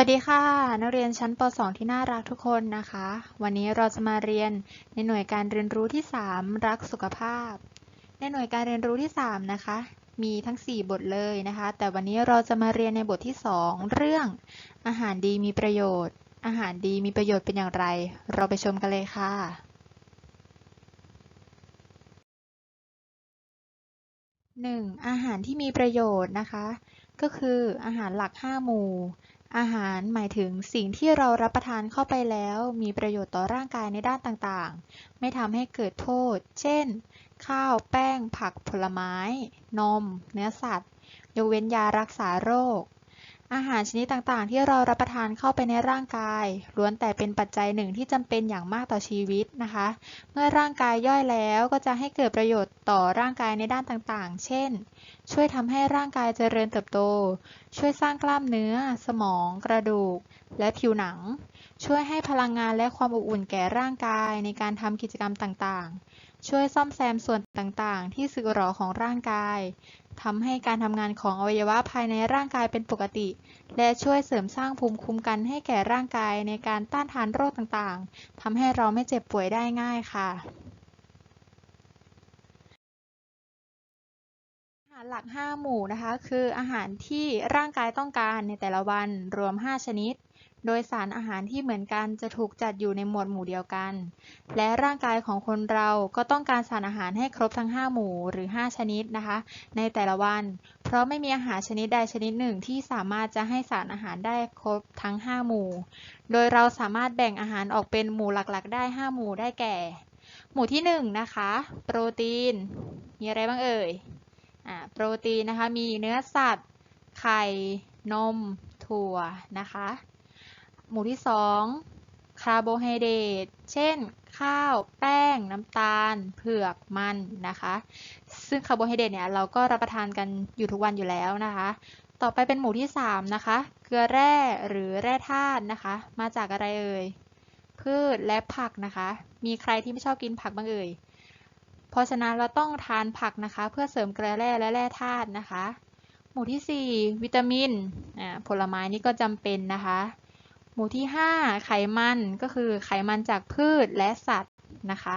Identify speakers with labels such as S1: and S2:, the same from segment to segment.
S1: วัสดีค่ะ นักเรียนชั้นป .2 ที่น่ารักทุกคนนะคะ วันนี้เราจะมาเรียนในหน่วยการเรียนรู้ที่ 3 รักสุขภาพ ในหน่วยการเรียนรู้ที่ 3 นะคะ มีทั้ง 4 บทเลยนะคะ แต่วันนี้เราจะมาเรียนในบทที่ 2 เรื่อง อาหารดีมีประโยชน์ อาหารดีมีประโยชน์เป็นอย่างไร เราไปชมกันเลยค่ะ 1. อาหารที่มีประโยชน์นะคะ ก็คืออาหารหลัก 5 หมู่ อาหารหมายถึงสิ่งที่เรารับประทานเข้าไปแล้ว มีประโยชน์ต่อร่างกายในด้านต่างๆ ไม่ทำให้เกิดโทษ เช่น ข้าว แป้ง ผัก ผลไม้ นม เนื้อสัตว์ ยกเว้นยารักษาโรค อาหารชนิดต่างๆ ที่เรารับประทานเข้าไปในร่างกายล้วนแต่เป็นปัจจัยหนึ่งที่จำเป็นอย่างมากต่อชีวิตนะคะ เมื่อร่างกายย่อยแล้วก็จะให้เกิดประโยชน์ต่อร่างกายในด้านต่างๆ เช่น ช่วยทำให้ร่างกายเจริญเติบโต ช่วยสร้างกล้ามเนื้อ สมอง กระดูก และผิวหนัง ช่วยให้พลังงานและความอบอุ่นแก่ร่างกายในการทำกิจกรรมต่างๆช่วยซ่อมแซมส่วนต่างๆ ที่สึกหรอของร่างกาย ทำให้การทำงานของอวัยวะภายในร่างกายเป็นปกติ และช่วยเสริมสร้างภูมิคุ้มกันให้แก่ร่างกายในการต้านทานโรคต่างๆ ทำให้เราไม่เจ็บป่วยได้ง่ายค่ะ อาหารหลัก 5 หมู่นะคะ คืออาหารที่ร่างกายต้องการในแต่ละวันรวม 5 ชนิด โดยสารอาหารที่เหมือนกันจะถูกจัดอยู่ในหมวดหมู่เดียวกัน และร่างกายของคนเราก็ต้องการสารอาหารให้ครบทั้ง 5 หมู่หรือ 5 ชนิดนะคะ ในแต่ละวัน เพราะไม่มีอาหารชนิดใดชนิดหนึ่งที่สามารถจะให้สารอาหารได้ครบทั้ง 5 หมู่ โดยเราสามารถแบ่งอาหารออกเป็นหมู่หลักๆ ได้ 5 หมู่ได้แก่ หมู่ที่ 1 นะคะ โปรตีน มีอะไรบ้างเอ่ยอ่าโปรตีนนะคะมีเนื้อสัตว์ ไข่ นม ถั่วนะคะ หมู่ที่ 2 คาร์โบไฮเดรต เช่น ข้าว แป้ง น้ำตาล เผือก มันนะคะ ซึ่งคาร์โบไฮเดรตเนี่ยเราก็รับประทานกันอยู่ทุกวันอยู่แล้วนะคะ ต่อไปเป็นหมู่ที่ 3 นะคะ เกลือแร่หรือแร่ธาตุนะคะ มาจากอะไรเอ่ย พืชและผักนะคะ มีใครที่ไม่ชอบกินผักบ้างเอ่ย เพราะฉะนั้นเราต้องทานผักนะคะ เพื่อเสริมเกลือแร่และแร่ธาตุนะคะ หมู่ที่ 4 วิตามินอ่าผลไม้นี่ก็จำเป็นนะคะ หมู่ที่ 5 ไขมันก็คือไขมันจากพืชและสัตว์นะคะ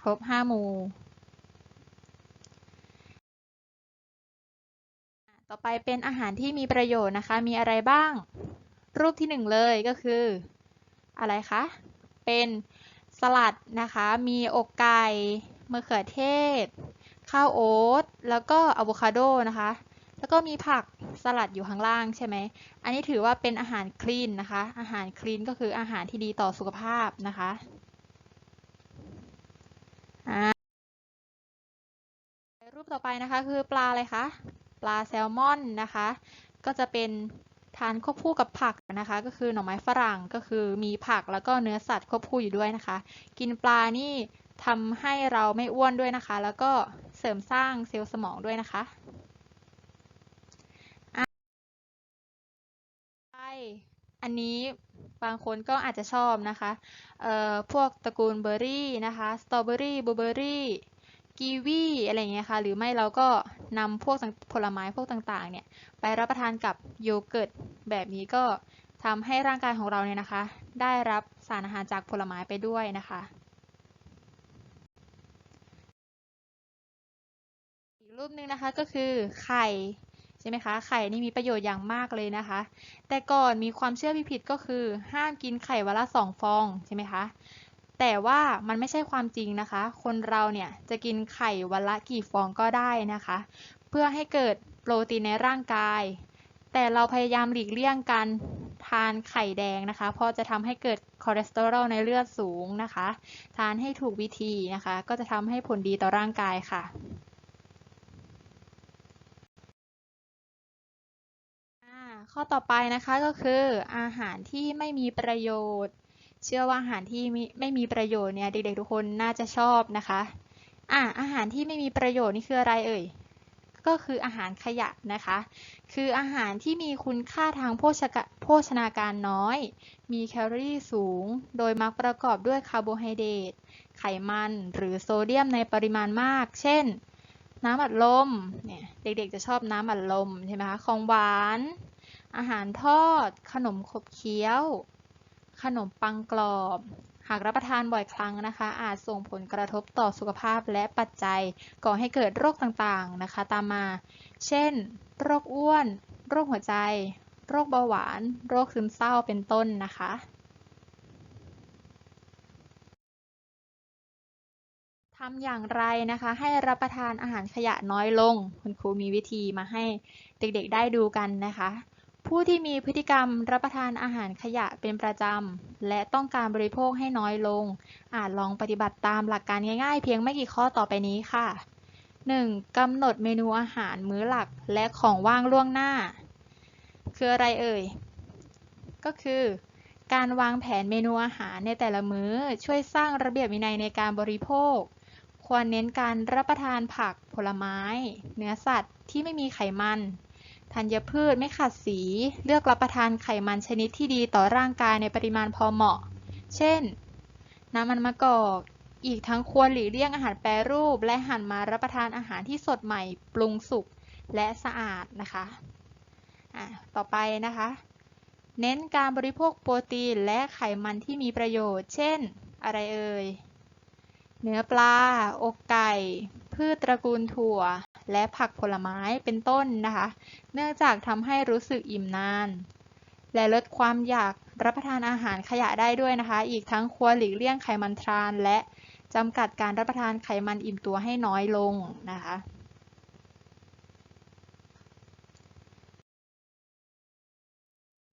S1: ครบ 5 หมู่ ต่อไปเป็นอาหารที่มีประโยชน์นะคะ มีอะไรบ้าง รูปที่ 1 เลยก็คือ อะไรคะ เป็นสลัดนะคะ มีอกไก่มะเขือเทศ ข้าวโอ๊ต แล้วก็อะโวคาโดนะคะ แล้วก็มีผักสลัดอยู่ข้างล่างใช่ไหม อันนี้ถือว่าเป็นอาหารคลีนนะคะ อาหารคลีนก็คืออาหารที่ดีต่อสุขภาพนะคะรูปต่อไปนะคะคือปลาอะไรคะ ปลาแซลมอนนะคะ ก็จะเป็นทานควบคู่กับผักนะคะ ก็คือหน่อไม้ฝรั่งก็คือมีผักแล้วก็เนื้อสัตว์ควบคู่อยู่ด้วยนะคะ กินปลานี่ทำให้เราไม่อ้วนด้วยนะคะ แล้วก็เสริมสร้างเซลล์สมองด้วยนะคะ อันนี้บางคนก็อาจจะชอบนะคะเอ่อพวกตระกูลเบอร์รี่นะคะ สตรอเบอรี่บลูเบอร์รี่ กีวีอะไรอย่างเงี้ยค่ะ หรือไม่เราก็นำพวกผลไม้พวกต่างๆ เนี่ย ไปรับประทานกับโยเกิร์ต แบบนี้ก็ทำให้ร่างกายของเราเนี่ยนะคะ ได้รับสารอาหารจากผลไม้ไปด้วยนะคะ อีกรูปหนึ่งนะคะก็คือไข่ ใช่ไหมคะไข่นี่มีประโยชน์อย่างมากเลยนะคะ แต่ก่อนมีความเชื่อผิดๆก็คือ ห้ามกินไข่วันละสองฟองใช่ไหมคะแต่ว่ามันไม่ใช่ความจริงนะคะ คนเราเนี่ยจะกินไข่วันละกี่ฟองก็ได้นะคะ เพื่อให้เกิดโปรตีนในร่างกาย แต่เราพยายามหลีกเลี่ยงการทานไข่แดงนะคะ เพราะจะทำให้เกิดคอเลสเตอรอลในเลือดสูงนะคะ ทานให้ถูกวิธีนะคะ ก็จะทำให้ผลดีต่อร่างกายค่ะ ข้อต่อไปนะคะก็คืออาหารที่ไม่มีประโยชน์ เชื่อว่าอาหารที่ไม่มีประโยชน์เนี่ยเด็กๆทุกคนน่าจะชอบนะคะอะอาหารที่ไม่มีประโยชน์นี่คืออะไรเอ่ยก็คืออาหารขยะนะคะ คืออาหารที่มีคุณค่าทางโภชโภชนาการน้อย มีแคลอรี่สูง โดยมักประกอบด้วยคาร์โบไฮเดรต ไขมัน หรือโซเดียมในปริมาณมาก เช่น น้ำอัดลม เนี่ย เด็กๆจะชอบน้ำอัดลมใช่ไหมคะ ของหวาน อาหารทอด ขนมขบเคี้ยว ขนมปังกรอบ หากรับประทานบ่อยครั้งนะคะ อาจส่งผลกระทบต่อสุขภาพและปัจจัย ก่อให้เกิดโรคต่างๆนะคะ ตามมา เช่น โรคอ้วน โรคหัวใจ โรคเบาหวาน โรคซึมเศร้าเป็นต้นนะคะทำอย่างไรนะคะ ให้รับประทานอาหารขยะน้อยลง คุณครูมีวิธีมาให้เด็กๆได้ดูกันนะคะ ผู้ที่มีพฤติกรรมรับประทานอาหารขยะเป็นประจำ และต้องการบริโภคให้น้อยลง อาจลองปฏิบัติตามหลักการง่ายๆ เพียงไม่กี่ข้อต่อไปนี้ค่ะ 1. กำหนดเมนูอาหารมื้อหลักและของว่างล่วงหน้า คืออะไรเอ่ย ก็คือ การวางแผนเมนูอาหารในแต่ละมื้อช่วยสร้างระเบียบวินัยในการบริโภค ควรเน้นการรับประทานผักผลไม้ เนื้อสัตว์ที่ไม่มีไขมัน ธัญพืชไม่ขัดสี เลือกรับประทานไขมันชนิดที่ดีต่อร่างกายในปริมาณพอเหมาะ เช่น น้ำมันมะกอก อีกทั้งควรหลีกเลี่ยงอาหารแปรรูป และหันมารับประทานอาหารที่สดใหม่ ปรุงสุกและสะอาดนะคะะต่อไปนะคะ เน้นการบริโภคโปรตีนและไขมันที่มีประโยชน์ เช่น อะไรเอ่ย เนื้อปลา อกไก่ พืชตระกูลถั่ว และผักผลไม้เป็นต้นนะคะ เนื่องจากทำให้รู้สึกอิ่มนาน และลดความอยากรับประทานอาหารขยะได้ด้วยนะคะ อีกทั้งควรหลีกเลี่ยงไขมันทราน และจำกัดการรับประทานไขมันอิ่มตัวให้น้อยลงนะคะ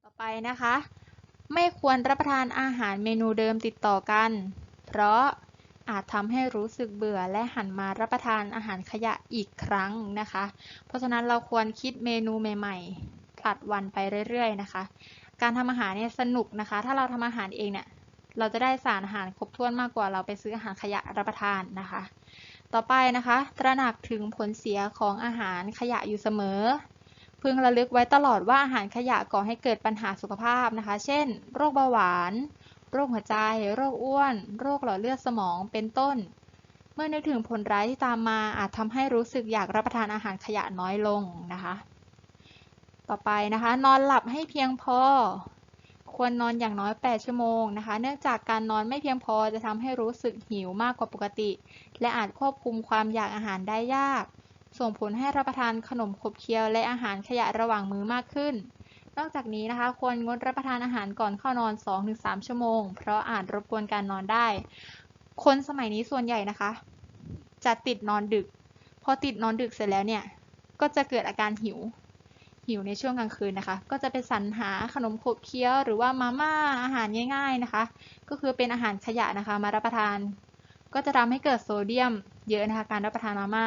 S1: ต่อไปนะคะ ไม่ควรรับประทานอาหารเมนูเดิมติดต่อกัน เพราะ อาจทำให้รู้สึกเบื่อและหันมารับประทานอาหารขยะอีกครั้งนะคะ เพราะฉะนั้นเราควรคิดเมนูใหม่ๆผลัดวันไปเรื่อยๆนะคะ การทำอาหารเนี่ยสนุกนะคะ ถ้าเราทำอาหารเองเนี่ยเราจะได้สารอาหารครบถ้วนมากกว่าเราไปซื้ออาหารขยะรับประทานนะคะ ต่อไปนะคะ ตระหนักถึงผลเสียของอาหารขยะอยู่เสมอ พึงระลึกไว้ตลอดว่าอาหารขยะก่อให้เกิดปัญหาสุขภาพนะคะ เช่น โรคเบาหวาน โรคหัวใจ โรคอ้วน โรคหลอดเลือดสมอง เป็นต้น เมื่อนึกถึงผลร้ายที่ตามมาอาจทำให้รู้สึกอยากรับประทานอาหารขยะน้อยลงนะคะ ต่อไปนะคะ นอนหลับให้เพียงพอ ควรนอนอย่างน้อย 8 ชั่วโมงนะคะ เนื่องจากการนอนไม่เพียงพอจะทำให้รู้สึกหิวมากกว่าปกติ และอาจควบคุมความอยากอาหารได้ยาก ส่งผลให้รับประทานขนมขบเคี้ยวและอาหารขยะระหว่างมื้อมากขึ้น นอกจากนี้นะคะควรงดรับประทานอาหารก่อนเข้านอน 2-3 ชั่วโมง เพราะอาจรบกวนการนอนได้ คนสมัยนี้ส่วนใหญ่นะคะ จะติดนอนดึก พอติดนอนดึกเสร็จแล้วเนี่ย ก็จะเกิดอาการหิว หิวในช่วงกลางคืนนะคะ ก็จะไปสรรหาขนมขบเคี้ยว หรือว่ามาม่าอาหารง่าย ๆนะคะ ก็คือเป็นอาหารขยะนะคะมารับประทาน ก็จะทำให้เกิดโซเดียม เยอะนะคะการรับประทานมาม่า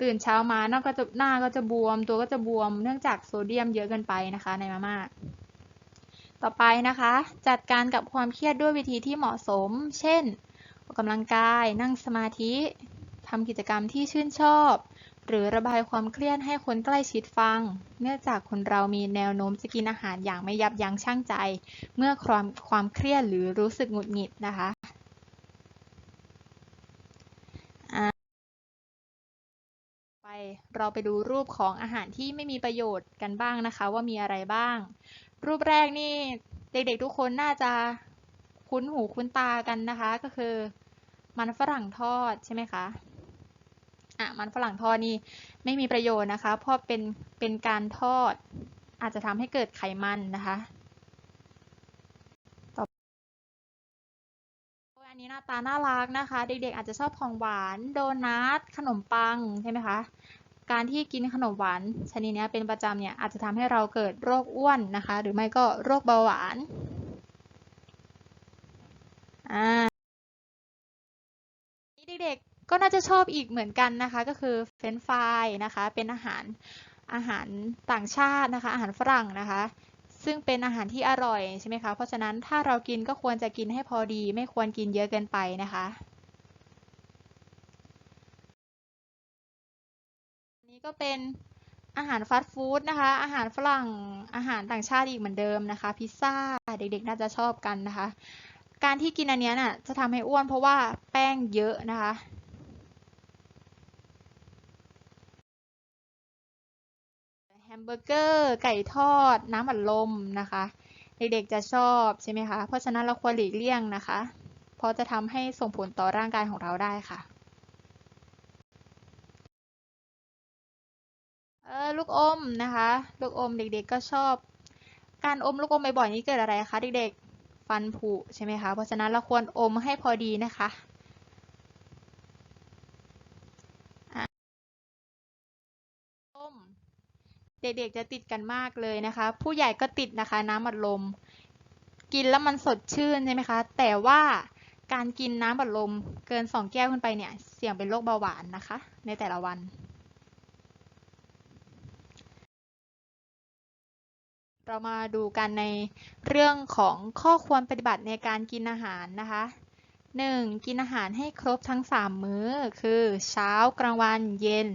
S1: ตื่นเช้ามาหน้าก็จะหน้าก็จะบวม ตัวก็จะบวม เนื่องจากโซเดียมเยอะเกินไปนะคะ ในมาม่าต่อไปนะคะ จัดการกับความเครียดด้วยวิธีที่เหมาะสม เช่นออกกำลังกาย นั่งสมาธิทำกิจกรรมที่ชื่นชอบ หรือระบายความเครียดให้คนใกล้ชิดฟัง เนื่องจากคนเรามีแนวโน้มจะกินอาหารอย่างไม่ยับยั้งชั่งใจ เมื่อความความเครียดหรือรู้สึกหงุดหงิดนะคะอ่าไป เราไปดูรูปของอาหารที่ไม่มีประโยชน์กันบ้างนะคะ ว่ามีอะไรบ้าง รูปแรกนี่เด็กๆทุกคนน่าจะคุ้นหูคุ้นตากันนะคะ ก็คือ มันฝรั่งทอดใช่ไหมคะอะมันฝรั่งทอดนี่ไม่มีประโยชน์นะคะ เพราะเป็นเป็นการทอด อาจจะทำให้เกิดไขมันนะคะต่ออันนี้หน้าตาน่ารักนะคะ เด็กๆอาจจะชอบของหวาน โดนัทขนมปังใช่ไหมคะ การที่กินขนมหวานชนิดนี้เป็นประจำเนี่ยอาจจะทำให้เราเกิดโรคอ้วนนะคะ หรือไม่ก็โรคเบาหวานอ่าเด็กๆก็น่าจะชอบอีกเหมือนกันนะคะ ก็คือเฟรนช์ฟรายนะคะ เป็นอาหารอาหารต่างชาตินะคะ อาหารฝรั่งนะคะ ซึ่งเป็นอาหารที่อร่อยใช่ไหมคะ เพราะฉะนั้นถ้าเรากินก็ควรจะกินให้พอดี ไม่ควรกินเยอะเกินไปนะคะ นี้ก็เป็นอาหารฟาสต์ฟู้ดนะคะ อาหารฝรั่ง อาหารต่างชาติอีกเหมือนเดิมนะคะ พิซซ่า เด็กๆ น่าจะชอบกันนะคะ การที่กินอันนี้น่ะจะทำให้อ้วนเพราะว่าแป้งเยอะนะคะแฮมเบอร์เกอร์ ไก่ทอด น้ำอัดลมนะคะ เด็กๆ จะชอบใช่ไหมคะ เพราะฉะนั้นเราควรหลีกเลี่ยงนะคะ เพราะจะทำให้ส่งผลต่อร่างกายของเราได้ค่ะ เออลูกอมนะคะ ลูกอมเด็กๆก็ชอบ การอมลูกอมบ่อยๆนี้เกิดอะไรคะเด็กๆ ฟันผุใช่ไหมคะเพราะฉะนั้นเราควรอมให้พอดีนะคะอมเด็กๆจะติดกันมากเลยนะคะ ผู้ใหญ่ก็ติดนะคะ น้ำอัดลม กินแล้วมันสดชื่นใช่ไหมคะ แต่ว่าการกินน้ำอัดลมเกิน 2 แก้วขึ้นไปเนี่ย เสี่ยงเป็นโรคเบาหวานนะคะ ในแต่ละวัน เรามาดูกันในเรื่องของข้อควรปฏิบัติในการกินอาหารนะคะ 1. กินอาหารให้ครบทั้ง 3 มื้อ คือเช้ากลางวันเย็น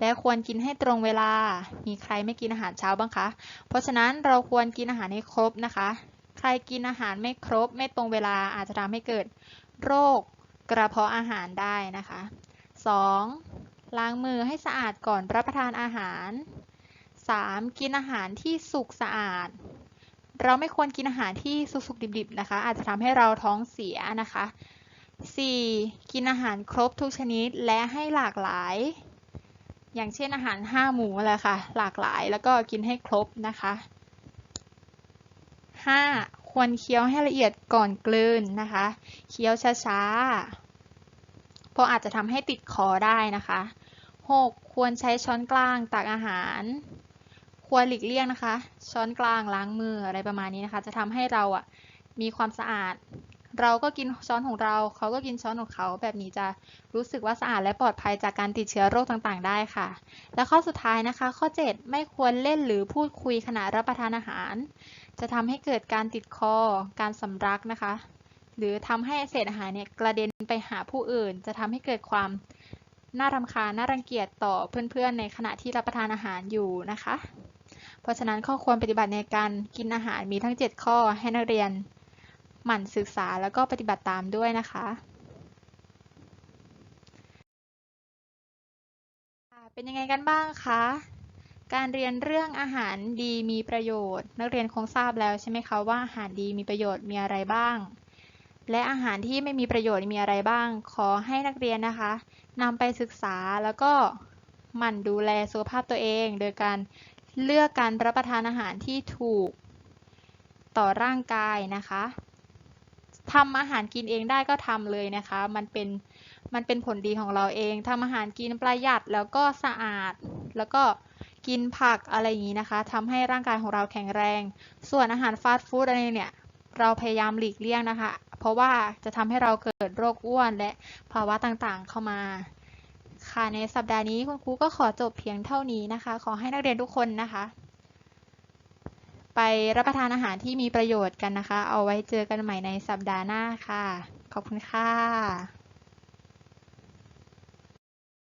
S1: และควรกินให้ตรงเวลา มีใครไม่กินอาหารเช้าบ้างคะ เพราะฉะนั้นเราควรกินอาหารให้ครบนะคะ ใครกินอาหารไม่ครบไม่ตรงเวลาอาจจะทำให้เกิดโรคกระเพาะอาหารได้นะคะ 2. ล้างมือให้สะอาดก่อนรับประทานอาหาร 3. กินอาหารที่สุกสะอาด เราไม่ควรกินอาหารที่สุกๆดิบๆนะคะ อาจจะทำให้เราท้องเสียนะคะ 4. กินอาหารครบทุกชนิดและให้หลากหลาย อย่างเช่นอาหาร 5 หมู่อะไรค่ะ หลากหลายแล้วก็กินให้ครบนะคะ 5. ควรเคี้ยวให้ละเอียดก่อนกลืนนะคะ เคี้ยวช้าๆ เพราะอาจจะทำให้ติดคอได้นะคะ 6. ควรใช้ช้อนกลางตักอาหาร ควรหลีกเลี่ยงนะคะ ช้อนกลางล้างมืออะไรประมาณนี้นะคะ จะทำให้เราอะมีความสะอาด เราก็กินช้อนของเรา เขาก็กินช้อนของเขา แบบนี้จะรู้สึกว่าสะอาดและปลอดภัยจากการติดเชื้อโรคต่างๆ ได้ค่ะ และข้อสุดท้ายนะคะ ข้อ 7 ไม่ควรเล่นหรือพูดคุยขณะรับประทานอาหาร จะทำให้เกิดการติดคอ การสำลักนะคะ หรือทำให้เศษอาหารเนี่ยกระเด็นไปหาผู้อื่น จะทำให้เกิดความน่ารำคาญน่ารังเกียจต่อเพื่อนๆ ในขณะที่รับประทานอาหารอยู่นะคะ เพราะฉะนั้นข้อควรปฏิบัติในการกินอาหารมีทั้ง 7 ข้อให้นักเรียน หมั่นศึกษาแล้วก็ปฏิบัติตามด้วยนะคะเป็นยังไงกันบ้างคะ การเรียนเรื่องอาหารดีมีประโยชน์ นักเรียนคงทราบแล้วใช่ไหมคะว่าอาหารดีมีประโยชน์มีอะไรบ้าง และอาหารที่ไม่มีประโยชน์มีอะไรบ้าง ขอให้นักเรียนนะคะนำไปศึกษาแล้วก็หมั่นดูแลสุขภาพตัวเอง โดยการ เลือกการรับประทานอาหารที่ถูกต่อร่างกายนะคะทำอาหารกินเองได้ก็ทำเลยนะคะ มันเป็นมันเป็นผลดีของเราเองทำอาหารกินประหยัดแล้วก็สะอาด แล้วก็กินผักอะไรอย่างนี้นะคะทำให้ร่างกายของเราแข็งแรง ส่วนอาหารฟาสต์ฟู้ดอะไรเนี่ย เราพยายามหลีกเลี่ยงนะคะ เพราะว่าจะทำให้เราเกิดโรคอ้วนและภาวะต่างๆเข้ามา ค่ะ ในสัปดาห์นี้คุณครูก็ขอจบเพียงเท่านี้นะคะ ขอให้นักเรียนทุกคนนะคะ ไปรับประทานอาหารที่มีประโยชน์กันนะคะ เอาไว้เจอกันใหม่ในสัปดาห์หน้าค่ะ ขอบคุณค่ะ